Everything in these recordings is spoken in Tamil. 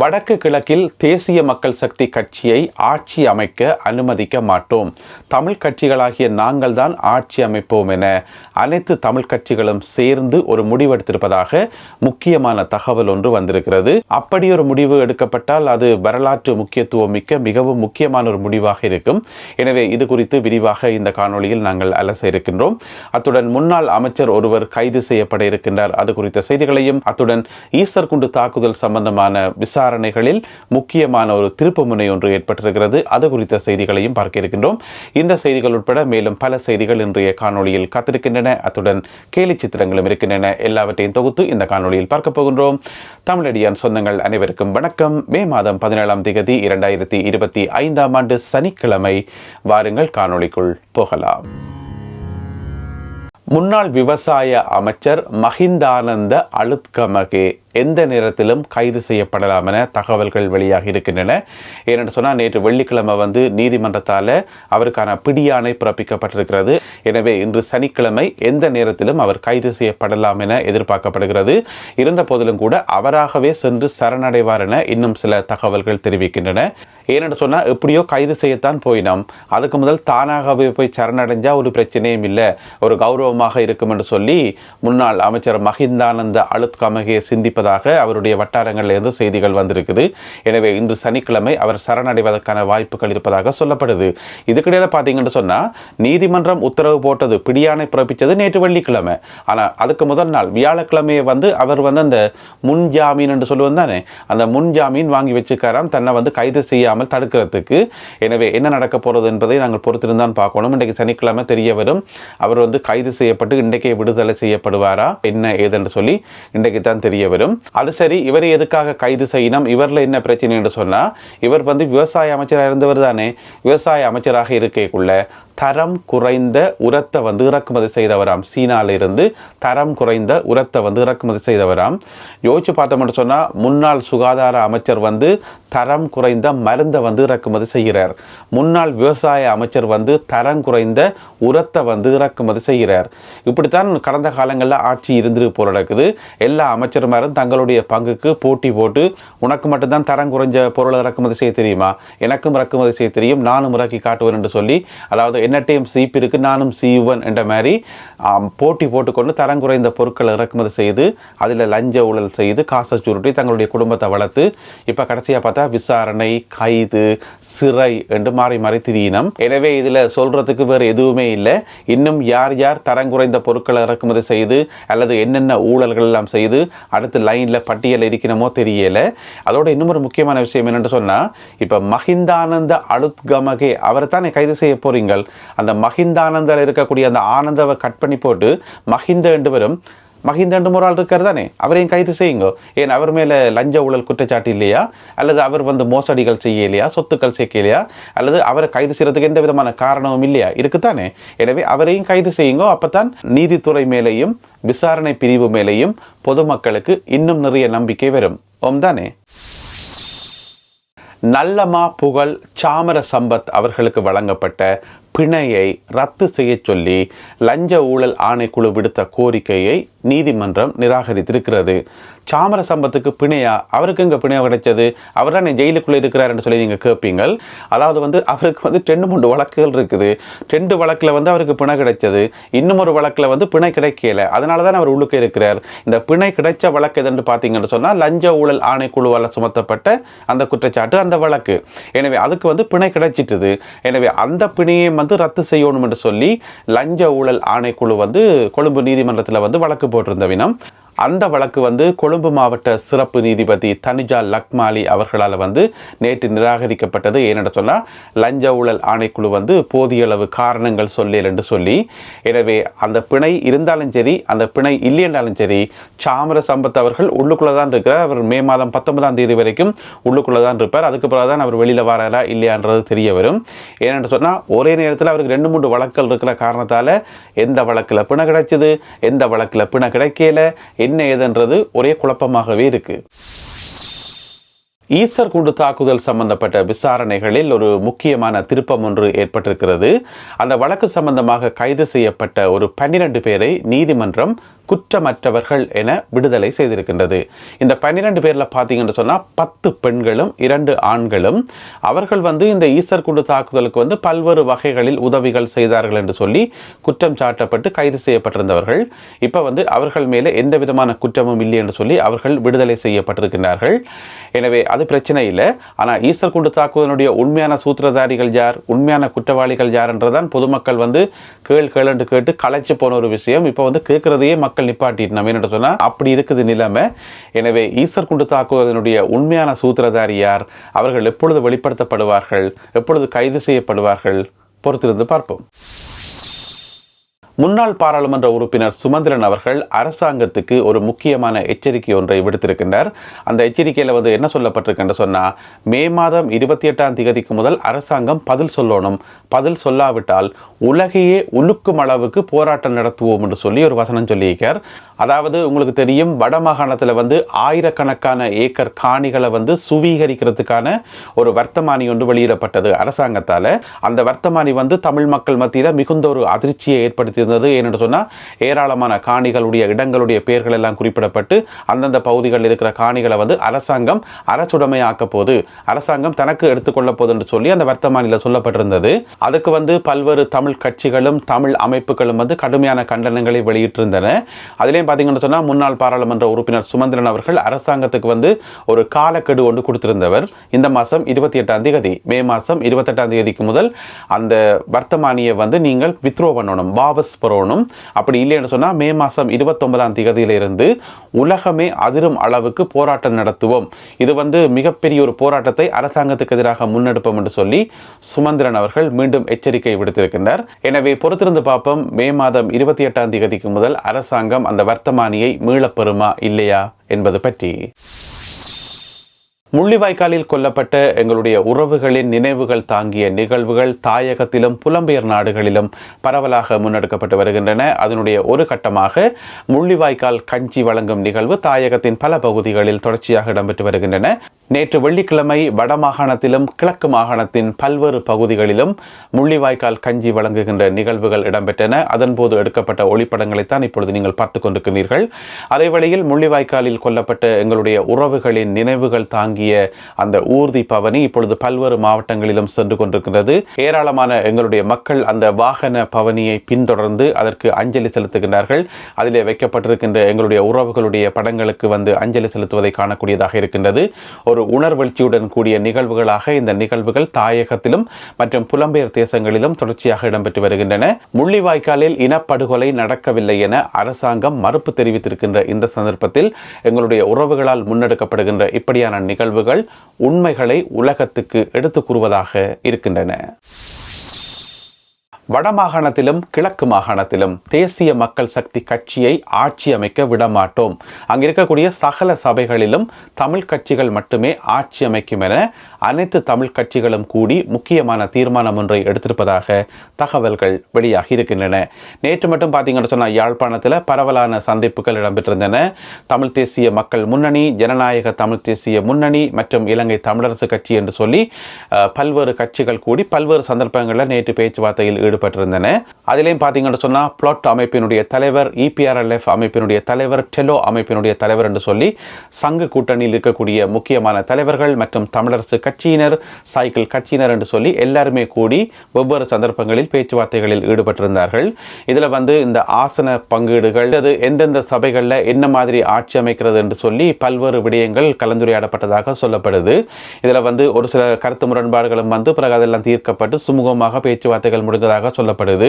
வடக்கு கிழக்கில் தேசிய மக்கள் சக்தி கட்சியை ஆட்சி அமைக்க அனுமதிக்க மாட்டோம். தமிழ் கட்சிகளாகிய நாங்கள் தான் ஆட்சி அமைப்போம் என அனைத்து தமிழ் கட்சிகளும் சேர்ந்து ஒரு முடிவெடுத்திருப்பதாக முக்கியமான தகவல் ஒன்று வந்திருக்கிறது. அப்படி ஒரு முடிவு எடுக்கப்பட்டால் அது வரலாற்று முக்கியத்துவம் மிக்க மிகவும் முக்கியமான ஒரு முடிவாக இருக்கும். எனவே இது குறித்து விரிவாக இந்த காணொளியில் நாங்கள் அலச இருக்கின்றோம். அத்துடன் முன்னாள் அமைச்சர் ஒருவர் கைது செய்யப்பட இருக்கின்றார். அது குறித்த செய்திகளையும் அத்துடன் ஈஸ்டர் குண்டு தாக்குதல் சம்பந்தமான விசாரணைகளில் முக்கியமான ஒரு திருப்புமுனை ஒன்று ஏற்பட்டிருக்கிறது. அது குறித்த செய்திகளையும் பார்க்க இருக்கின்றோம். இந்த செய்திகள் உட்பட மேலும் பல செய்திகள் இன்றைய காணொளியில் காத்திருக்கின்றன. அத்துடன் கேலி சித்திரங்களும் இருக்கின்றன. எல்லாவற்றையும் தொகுத்து இந்த காணொளியில் பார்க்க போகின்றோம். தமிழடியான் சொந்தங்கள் அனைவருக்கும் வணக்கம். மே மாதம் பதினேழாம் தேதி இரண்டாயிரத்தி இருபத்தி ஐந்தாம் ஆண்டு சனிக்கிழமை. வாருங்கள் காணொளிக்குள் போகலாம். முன்னாள் விவசாய அமைச்சர் மஹிந்தானந்த அழுத்கமகே எந்த நேரத்திலும் கைது செய்யப்படலாம் என தகவல்கள் வெளியாகி இருக்கின்றன. ஏனென்று சொன்னால் நேற்று வெள்ளிக்கிழமை வந்து நீதிமன்றத்தால் அவருக்கான பிடியாணை பிறப்பிக்கப்பட்டிருக்கிறது. எனவே இன்று சனிக்கிழமை எந்த நேரத்திலும் அவர் கைது செய்யப்படலாம் என எதிர்பார்க்கப்படுகிறது. இருந்த போதிலும் கூட அவராகவே சென்று சரணடைவார் என இன்னும் சில தகவல்கள் தெரிவிக்கின்றன. ஏனென்று சொன்னால் எப்படியோ கைது செய்யத்தான் போயினோம். அதுக்கு முதல் தானாகவே போய் சரணடைஞ்சால் ஒரு பிரச்சனையும் இல்லை. ஒரு கௌரவமாக இருக்கும் என்று சொல்லி முன்னாள் அமைச்சர் மஹிந்தானந்த அலுத்கமகே இருப்பதாக அவருடைய வட்டாரங்களிலிருந்து செய்திகள் வந்திருக்குது. எனவே இன்று சனிக்கிழமை அவர் சரணடைவதற்கான வாய்ப்புகள் இருப்பதாக சொல்லப்படுது. இதுக்கிடையில் பார்த்தீங்கன்னு சொன்னால் நீதிமன்றம் உத்தரவு போட்டது பிடியாணை பிறப்பித்தது நேற்று வெள்ளிக்கிழமை. ஆனால் அதுக்கு முதல் நாள் வியாழக்கிழமையை வந்து அவர் வந்து அந்த முன் ஜாமீன் என்று சொல்லுவது தானே அந்த முன் ஜாமீன் வாங்கி வச்சுக்காராம் தன்னை வந்து கைது செய்யாமல் தடுக்கிறதுக்கு. எனவே என்ன நடக்க போகிறது என்பதை நாங்கள் பொறுத்திருந்தான் பார்க்கணும். இன்றைக்கு சனிக்கிழமை தெரிய வரும். அவர் வந்து கைது செய்யப்பட்டு இன்றைக்கே விடுதலை செய்யப்படுவாரா என்ன ஏதென்று சொல்லி இன்றைக்கு தான் தெரிய வரும். அது சரி இவரை எதுக்காக கைது செய்யணும்? இவரில் என்ன பிரச்சனை என்று சொன்னால் இவர் வந்து விவசாய அமைச்சராக இருந்தவர் தானே. விவசாய அமைச்சராக இருக்கக்குள்ள தரம் குறைந்த உரத்தை வந்து இறக்குமதி செய்தவராம். சீனாவிலிருந்து தரம் குறைந்த உரத்தை வந்து இறக்குமதி செய்தவராம். யோசிச்சு பார்த்தோம்னு சொன்னால் முன்னாள் சுகாதார அமைச்சர் வந்து தரம் குறைந்த மருந்தை வந்து இறக்குமதி செய்கிறார். முன்னாள் விவசாய அமைச்சர் வந்து தரம் குறைந்த உரத்தை வந்து இறக்குமதி செய்கிறார். இப்படித்தான் கடந்த காலங்களில் ஆட்சி இருந்துட்டு போல நடக்குது எல்லா அமைச்சர்மாரும் தங்களுடைய பங்குக்கு போட்டி போட்டு உனக்கு மட்டும்தான் தரம் குறைஞ்ச பொருளை இறக்குமதி செய்ய தெரியுமா? எனக்கும் இறக்குமதி செய்ய தெரியும் நானும் இறக்கி காட்டுவேன் என்று சொல்லி அதாவது என்னட்டையும் சீப் இருக்குது நானும் சீவன் என்ற மாதிரி போட்டி போட்டுக்கொண்டு தரம் குறைந்த பொருட்களை இறக்குமதி செய்து அதில் லஞ்ச ஊழல் செய்து காசை சுருட்டி தங்களுடைய குடும்பத்தை வளர்த்து இப்போ கடைசியாக பார்த்தா விசாரணை கைது சிறை என்று மாறி மாறி திரியினம். எனவே இதில் சொல்கிறதுக்கு வேறு எதுவுமே இல்லை. இன்னும் யார் யார் தரம் குறைந்த பொருட்களை இறக்குமதி செய்து அல்லது என்னென்ன ஊழல்கள் எல்லாம் செய்து அடுத்து லைனில் பட்டியல் இருக்கணுமோ தெரியலை. அதோட இன்னும் ஒரு முக்கியமான விஷயம் என்னென்னு சொன்னால் இப்போ மஹிந்தானந்த அலுத்கமகே அவரை தானே கைது செய்ய போறீங்கள்? அந்த மஹிந்தானந்தில் இருக்கக்கூடிய அந்த ஆனந்தவை கட் பண்ணி போட்டு மஹிந்த என்று வரும் மஹிந்த என்று ஒரு ஆள் இருக்கார் தானே அவரையும் கைது செய்யுங்க. ஏன் அவர் மேலே லஞ்ச ஊழல் குற்றச்சாட்டு இல்லையா? அல்லது அவர் வந்து மோசடிகள் செய்யலையா சொத்துக்கள் சேர்க்கலையா அல்லது அவரை கைது செய்யறதுக்கு எந்த விதமான காரணமும் இல்லையா? இருக்குத்தானே எனவே அவரையும் கைது செய்யுங்க. அப்போத்தான் நீதித்துறை மேலேயும் விசாரணை பிரிவு மேலேயும் பொதுமக்களுக்கு இன்னும் நிறைய நம்பிக்கை வரும். ஓம் தானே நல்லமா புகழ் சாமர சம்பத் அவர்களுக்கு வழங்கப்பட்ட பிணையை ரத்து செய்யச் சொல்லி லஞ்ச ஊழல் ஆணைக்குழு விடுத்த கோரிக்கையை நீதிமன்றம் நிராகரித்திருக்கிறது. சாமர சம்பத்துக்கு பிணையா? அவருக்கு எங்கே பிணையா கிடைச்சது? அவர் தான் ஜெயிலுக்குள்ளே இருக்கிறாருன்னு சொல்லி நீங்கள் கேட்பீங்கள் அதாவது வந்து அவருக்கு வந்து ரெண்டு மூன்று வழக்குகள் இருக்குது. ரெண்டு வழக்கில் வந்து அவருக்கு பிணை கிடைச்சது. இன்னும் ஒரு வழக்கில் வந்து பிணை கிடைக்கல. அதனால தான் அவர் உள்ளுக்கு இருக்கிறார். இந்த பிணை கிடைச்ச வழக்கு எதுன்னு பார்த்தீங்கன்னு சொன்னால் லஞ்ச ஊழல் ஆணைக்குழுவால் சுமத்தப்பட்ட அந்த குற்றச்சாட்டு அந்த வழக்கு. எனவே அதுக்கு வந்து பிணை கிடைச்சிட்டுது. எனவே அந்த பிணையை வந்து ரத்து செய்யணும் என்று சொல்லி லஞ்ச ஊழல் ஆணைக்குழு வந்து கொழும்பு நீதிமன்றத்தில் வந்து வழக்கு போட்டிருந்த வினம் அந்த வழக்கு வந்து கொழும்பு மாவட்ட சிறப்பு நீதிபதி தனிஜா லக்மாலி அவர்களால் வந்து நேற்று நிராகரிக்கப்பட்டது. ஏனென்று சொன்னால் லஞ்ச ஊழல் ஆணைக்குழு வந்து போதிய அளவு காரணங்கள் சொல்லல என்று சொல்லி எனவே அந்த பிணை இருந்தாலும் சரி அந்த பிணை இல்லைன்றாலும் சரி சாமர சம்பத் அவர்கள் உள்ளுக்குள்ளே தான் இருக்கிறார். அவர் மே மாதம் பத்தொன்பதாம் தேதி வரைக்கும் உள்ளுக்குள்ளே தான் இருப்பார். அதுக்கு பிறகு தான் அவர் வெளியில் வராரா இல்லையான்றது தெரிய வரும். ஏனென்று சொன்னால் ஒரே நேரத்தில் அவருக்கு ரெண்டு மூன்று வழக்குகள் இருக்கிற காரணத்தால் எந்த வழக்கில் பிணை கிடைச்சது எந்த வழக்கில் பிணை கிடைக்கல என்ன ஏதுன்றது ஒரே குழப்பமாகவே இருக்கு. ஈஸ்டர் குண்டு தாக்குதல் சம்பந்தப்பட்ட விசாரணைகளில் ஒரு முக்கியமான திருப்பம் ஒன்று ஏற்பட்டிருக்கிறது. அந்த வழக்கு சம்பந்தமாக கைது செய்யப்பட்ட ஒரு பன்னிரண்டு பேரை நீதிமன்றம் குற்றமற்றவர்கள் என விடுதலை செய்திருக்கின்றது. இந்த பன்னிரண்டு பேரில் பார்த்தீங்கன்னு சொன்னால் பத்து பெண்களும் இரண்டு ஆண்களும் அவர்கள் வந்து இந்த ஈஸ்டர் குண்டு தாக்குதலுக்கு வந்து பல்வேறு வகைகளில் உதவிகள் செய்தார்கள் என்று சொல்லி குற்றம் சாட்டப்பட்டு கைது செய்யப்பட்டிருந்தவர்கள். இப்போ வந்து அவர்கள் மேலே எந்த விதமான குற்றமும் இல்லை என்று சொல்லி அவர்கள் விடுதலை செய்யப்பட்டிருக்கிறார்கள் எனவே அது பிரச்சனை இல்லை. ஆனால் ஈஸ்டர் குண்டு தாக்குதலுடைய உண்மையான சூத்திரதாரிகள் யார்? உண்மையான குற்றவாளிகள் யார் என்றதான் பொதுமக்கள் வந்து கேள் கேளுண்டு கேட்டு களைச்சு போன ஒரு விஷயம். இப்போ வந்து கேட்குறதையே மக்கள் நிப்பாட்டிட்டு நம்ம என்ன சொன்னால் அப்படி இருக்குது நிலைமை. எனவே ஈஸ்டர் குண்டு தாக்குவதனுடைய உண்மையான சூத்திரதாரி யார்? அவர்கள் எப்பொழுது வெளிப்படுத்தப்படுவார்கள்? எப்பொழுது கைது செய்யப்படுவார்கள்? பொறுத்திருந்து பார்ப்போம். முன்னாள் பாராளுமன்ற உறுப்பினர் சுமந்திரன் அவர்கள் அரசாங்கத்துக்கு ஒரு முக்கியமான எச்சரிக்கை ஒன்றை விடுத்திருக்கின்றார். அந்த எச்சரிக்கையில் வந்து என்ன சொல்லப்பட்டிருக்குன்னு சொன்னால் மே மாதம் இருபத்தி எட்டாம் தேதிக்கு முதல் அரசாங்கம் பதில் சொல்லணும். பதில் சொல்லாவிட்டால் உலகையே உலுக்கும் அளவுக்கு போராட்டம் நடத்துவோம் என்று சொல்லி ஒரு வசனம் சொல்லியிருக்கார். அதாவது உங்களுக்கு தெரியும் வடமாகாணத்தில் வந்து ஆயிரக்கணக்கான ஏக்கர் காணிகளை வந்து சுவீகரிக்கிறதுக்கான ஒரு வர்த்தமானி ஒன்று வெளியிடப்பட்டது அரசாங்கத்தால். அந்த வர்த்தமானி வந்து தமிழ் மக்கள் மத்தியில் மிகுந்த ஒரு அதிர்ச்சியை ஏற்படுத்தி இருந்தது. ஏன்னு சொன்னால் ஏராளமான காணிகளுடைய இடங்களுடைய பெயர்கள் எல்லாம் குறிப்பிடப்பட்டு அந்தந்த பகுதிகளில் இருக்கிற காணிகளை வந்து அரசாங்கம் அரசுடைமையாக்க போது அரசாங்கம் தனக்கு எடுத்துக்கொள்ள போது என்று சொல்லி அந்த வர்த்தமானியில் சொல்லப்பட்டிருந்தது. அதுக்கு வந்து பல்வேறு தமிழ் கட்சிகளும் தமிழ் அமைப்புகளும் வந்து கடுமையான கண்டனங்களை வெளியிட்டிருந்தன. அதிலேயும் பார்த்தீங்கன்னு சொன்னால் முன்னாள் பாராளுமன்ற உறுப்பினர் சுமந்திரன் அவர்கள் அரசாங்கத்துக்கு வந்து ஒரு காலக்கெடு ஒன்று கொடுத்திருந்தவர். இந்த மாதம் இருபத்தி எட்டாம் தேதி மே மாதம் இருபத்தெட்டாம் தேதிக்கு முதல் அந்த வர்த்தமானியை வந்து நீங்கள் வித்ரோ பண்ணணும் வாபஸ் பெறணும் அப்படி இல்லைன்னு சொன்னால் மே மாதம் இருபத்தொன்பதாம் தேதியிலிருந்து உலகமே அதிரும் அளவுக்கு போராட்டம் நடத்துவோம். இது வந்து மிகப்பெரிய ஒரு போராட்டத்தை அரசாங்கத்துக்கு எதிராக முன்னெடுப்போம் என்று சொல்லி சுமந்திரன் அவர்கள் மீண்டும் எச்சரிக்கை விடுத்திருக்கின்றார். எனவே பொறுத்திருந்து பார்ப்போம் மே மாதம் இருபத்தி எட்டாம் தேதிக்கு முதல் அரசாங்கம் அந்த வர்த்தமானியை மீளப்பெறுமா இல்லையா என்பது பற்றி. முள்ளிவாய்க்காலில் கொல்லப்பட்ட எங்களுடைய உறவுகளின் நினைவுகள் தாங்கிய நிகழ்வுகள் தாயகத்திலும் புலம்பெயர் நாடுகளிலும் பரவலாக முன்னெடுக்கப்பட்டு வருகின்றன. அதனுடைய ஒரு கட்டமாக முள்ளிவாய்க்கால் கஞ்சி வழங்கும் நிகழ்வு தாயகத்தின் பல பகுதிகளில் தொடர்ச்சியாக இடம்பெற்று வருகின்றன. நேற்று வெள்ளிக்கிழமை வடமாகாணத்திலும் கிழக்கு மாகாணத்தின் பல்வேறு பகுதிகளிலும் முள்ளிவாய்க்கால் கஞ்சி வழங்குகின்ற நிகழ்வுகள் இடம்பெற்றன. அதன்போது எடுக்கப்பட்ட ஒளிப்படங்களைத்தான் இப்பொழுது நீங்கள் பார்த்து கொண்டிருக்கிறீர்கள். அதே வழியில் முள்ளிவாய்க்காலில் கொல்லப்பட்ட எங்களுடைய உறவுகளின் நினைவுகள் தாங்கிய அந்த ஊர்தி பவனி இப்பொழுது பல்வேறு மாவட்டங்களிலும் சென்று கொண்டிருக்கிறது. ஏராளமான எங்களுடைய மக்கள் அந்த வாகன பவனியை பின்தொடர்ந்து அதற்கு அஞ்சலி செலுத்துகின்றார்கள். அதிலே வைக்கப்பட்டிருக்கின்ற எங்களுடைய உறவுகளுடைய படங்களுக்கு வந்து அஞ்சலி செலுத்துவதை காணக்கூடியதாக இருக்கின்றது. ஒரு உணர்வெழுச்சியுடன் கூடிய நிகழ்வுகளாக இந்த நிகழ்வுகள் தாயகத்திலும் மற்றும் புலம்பெயர் தேசங்களிலும் தொடர்ச்சியாக இடம்பெற்று வருகின்றன. முள்ளிவாய்க்காலில் இனப்படுகொலை நடக்கவில்லை என அரசாங்கம் மறுப்பு தெரிவித்திருக்கின்ற இந்த சந்தர்ப்பத்தில் எங்களுடைய உறவுகளால் முன்னெடுக்கப்படுகின்ற இப்படியான நிகழ்வுகள் உண்மைகளை உலகத்துக்கு எடுத்துக் கூறுவதாக இருக்கின்றன. வடமாகாணத்திலும் கிழக்கு மாகாணத்திலும் தேசிய மக்கள் சக்தி கட்சியை ஆட்சி அமைக்க விடமாட்டோம். அங்கு இருக்கக்கூடிய சகல சபைகளிலும் தமிழ் கட்சிகள் மட்டுமே ஆட்சி அமைக்கும் என அனைத்து தமிழ் கட்சிகளும் கூடி முக்கியமான தீர்மானம் ஒன்றை எடுத்திருப்பதாக தகவல்கள் வெளியாகி இருக்கின்றன. நேற்று மட்டும் பார்த்தீங்கன்னு சொன்னால் யாழ்ப்பாணத்தில் பரவலான சந்திப்புகள் இடம்பெற்றிருந்தன. தமிழ் தேசிய மக்கள் முன்னணி ஜனநாயக தமிழ் தேசிய முன்னணி மற்றும் இலங்கை தமிழரசு கட்சி என்று சொல்லி பல்வேறு கட்சிகள் கூடி பல்வேறு சந்தர்ப்பங்களில் நேற்று பேச்சுவார்த்தையில் ஈடுபட்டிருந்தன. அதிலையும் பார்த்தீங்கன்னு சொன்னால் பிளாட் அமைப்பினுடைய தலைவர் இபிஆர்எல்எஃப் அமைப்பினுடைய தலைவர் டெலோ அமைப்பினுடைய தலைவர் என்று சொல்லி சங்க கூட்டணியில் இருக்கக்கூடிய முக்கியமான தலைவர்கள் மற்றும் தமிழரசு கட்சியினர் சைக்கிள் கட்சியினர் என்று சொல்லி எல்லாருமே கூடி வெவ்வேறு சந்தர்ப்பங்களில் பேச்சுவார்த்தைகளில் ஈடுபட்டிருந்தார்கள். இதில் வந்து இந்த ஆசன பங்கீடுகள் அது எந்தெந்த சபைகளில் என்ன மாதிரி ஆட்சி அமைக்கிறது என்று சொல்லி பல்வேறு விடயங்கள் கலந்துரையாடப்பட்டதாக சொல்லப்படுது. இதில் வந்து ஒரு சில கருத்து முரண்பாடுகளும் வந்து பிறகு அதெல்லாம் தீர்க்கப்பட்டு சுமூகமாக பேச்சுவார்த்தைகள் முடிந்ததாக சொல்லப்படுது.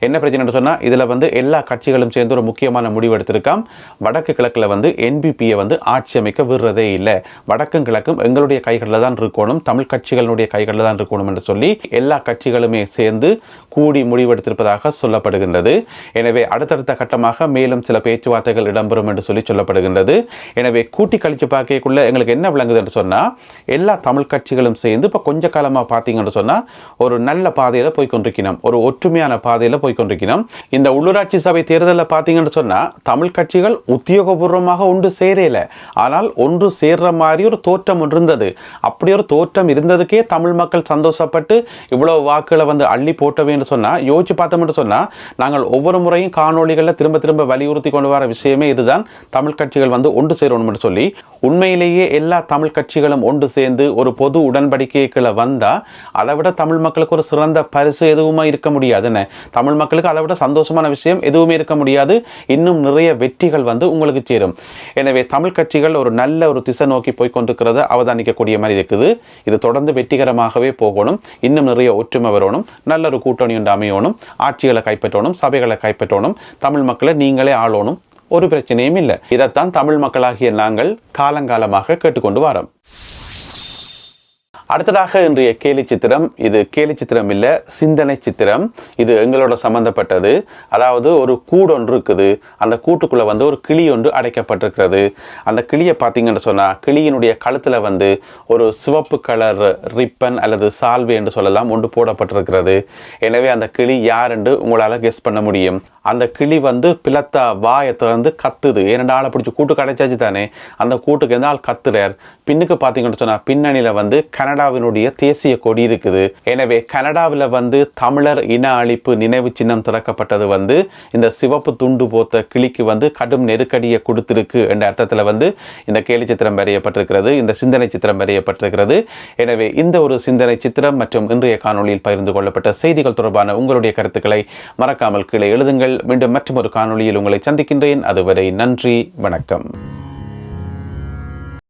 என்ன பிரச்சனைன்னு சொன்னால் இதில் வந்து எல்லா கட்சிகளும் சேர்ந்து ஒரு முக்கியமான முடிவு எடுத்திருக்காம். வடக்கு கிழக்கில் வந்து என்பிபியை வந்து ஆட்சி அமைக்க விடுறதே இல்லை. வடக்கும் கிழக்கும் எங்களுடைய கைகளில் தான் இருக்கணும். தமிழ் கட்சிகளுடைய கைகளில் தான் இருக்கணும் என்று சொல்லி எல்லா கட்சிகளுமே சேர்ந்து கூடி முடிவெடுத்திருப்பதாக சொல்லப்படுகின்றது. எனவே அடுத்தடுத்த கட்டமாக மேலும் சில பேச்சுவார்த்தைகள் இடம்பெறும் என்று சொல்லி சொல்லப்படுகின்றது. எனவே கூட்டி கழிச்சு பார்க்கக்குள்ள எங்களுக்கு என்ன விளங்குது என்று சொன்னால் எல்லா தமிழ் கட்சிகளும் சேர்ந்து இப்போ கொஞ்ச காலமாக பார்த்தீங்கன்னு சொன்னால் ஒரு நல்ல பாதையில் போய் கொண்டிருக்கணும் ஒரு ஒற்றுமையான பாதையில் போய்கொண்டிருக்கிறோம் இந்த உள்ளூராட்சி சபை தேர்தலில் பார்த்தீங்கன்னு சொன்னால் தமிழ் கட்சிகள் உத்தியோகபூர்வமாக ஒன்று சேரல. ஆனால் ஒன்று சேர்ற மாதிரி ஒரு தோற்றம் ஒன்று இருந்தது அப்படி ஒரு தோற்றம் இருந்ததுக்கே தமிழ் மக்கள் சந்தோஷப்பட்டு இவ்வளவு வாக்குகளை வந்து அள்ளி போட்டவேன்னு சொன்னால் யோசிச்சு பார்த்தோம்னு சொன்னால் நாங்கள் ஒவ்வொரு முறையும் காணொலிகளில் திரும்ப திரும்ப வலியுறுத்தி கொண்டு வர விஷயமே இதுதான். தமிழ் கட்சிகள் வந்து ஒன்று சேரணும்னு சொல்லி உண்மையிலேயே எல்லா தமிழ் கட்சிகளும் ஒன்று சேர்ந்து ஒரு பொது உடன்படிக்கைகளை வந்தால் அதை விட தமிழ் மக்களுக்கு ஒரு சிறந்த பரிசு எதுவுமே இருக்க முடியாதுன்னு தமிழ் மக்களுக்கு அதை விட சந்தோஷமான விஷயம் எதுவுமே இருக்க முடியாது. இன்னும் நிறைய வெற்றிகள் வந்து உங்களுக்கு சேரும். எனவே தமிழ் கட்சிகள் ஒரு நல்ல ஒரு திசை நோக்கி போய் கொண்டிருக்கிறத அவதானிக்கக்கூடிய மாதிரி இருக்குது. இது தொடர்ந்து வெற்றிகரமாகவே போகணும். இன்னும் நிறைய ஒற்றுமை வரணும். நல்ல ஒரு கூட்டணி ஒன்று அமையணும் ஆட்சிகளை கைப்பற்றணும் சபைகளை கைப்பற்றணும் தமிழ் மக்களை நீங்களே ஆளணும். ஒரு பிரச்சனையும் இல்லை. இதைத்தான் தமிழ் மக்களாகிய நாங்கள் காலங்காலமாக கேட்டுக்கொண்டு வரோம். அடுத்ததாக இன்றைய கேலி சித்திரம். இது கேலி சித்திரம் இல்லை சிந்தனை சித்திரம். இது எங்களோட சம்பந்தப்பட்டது. அதாவது ஒரு கூடு ஒன்று இருக்குது அந்த கூட்டுக்குள்ளே வந்து ஒரு கிளி ஒன்று அடைக்கப்பட்டிருக்கிறது. அந்த கிளியை பார்த்தீங்கன்னு சொன்னால் கிளியினுடைய கழுத்தில் வந்து ஒரு சிவப்பு கலர் ரிப்பன் அல்லது சால்வை என்று சொல்லலாம் ஒன்று போடப்பட்டிருக்கிறது. எனவே அந்த கிளி யார் என்று உங்களால் கெஸ் பண்ண முடியும். அந்த கிளி வந்து பிளத்தா வாயை திறந்து கத்துது. ஏன்னா ஆளை பிடிச்சி கூட்டு கிடைச்சாச்சு தானே. அந்த கூட்டுக்கு எந்த ஆள் கத்துறார்? பின்னுக்கு பார்த்தீங்கன்னு சொன்னால் பின்னணியில் வந்து கனடாவினுடைய தேசிய கொடி இருக்குது. எனவே கனடாவில் வந்து தமிழர் இன அழிப்பு நினைவு சின்னம் திறக்கப்பட்டது வந்து இந்த சிவப்பு துண்டு போத்த கிளிக்கு வந்து கடும் நெருக்கடியை கொடுத்திருக்கு என்ற அர்த்தத்தில் வந்து இந்த கேலி சித்திரம் வரையப்பட்டிருக்கிறது இந்த சிந்தனை சித்திரம் வரையப்பட்டிருக்கிறது. எனவே இந்த ஒரு சிந்தனை சித்திரம் மற்றும் இன்றைய காணொளியில் பகிர்ந்து கொள்ளப்பட்ட செய்திகள் தொடர்பான உங்களுடைய கருத்துக்களை மறக்காமல் கீழே எழுதுங்கள். மீண்டும் மற்றும் ஒரு காணொளியில் உங்களை சந்திக்கின்றேன். அதுவரை நன்றி வணக்கம்.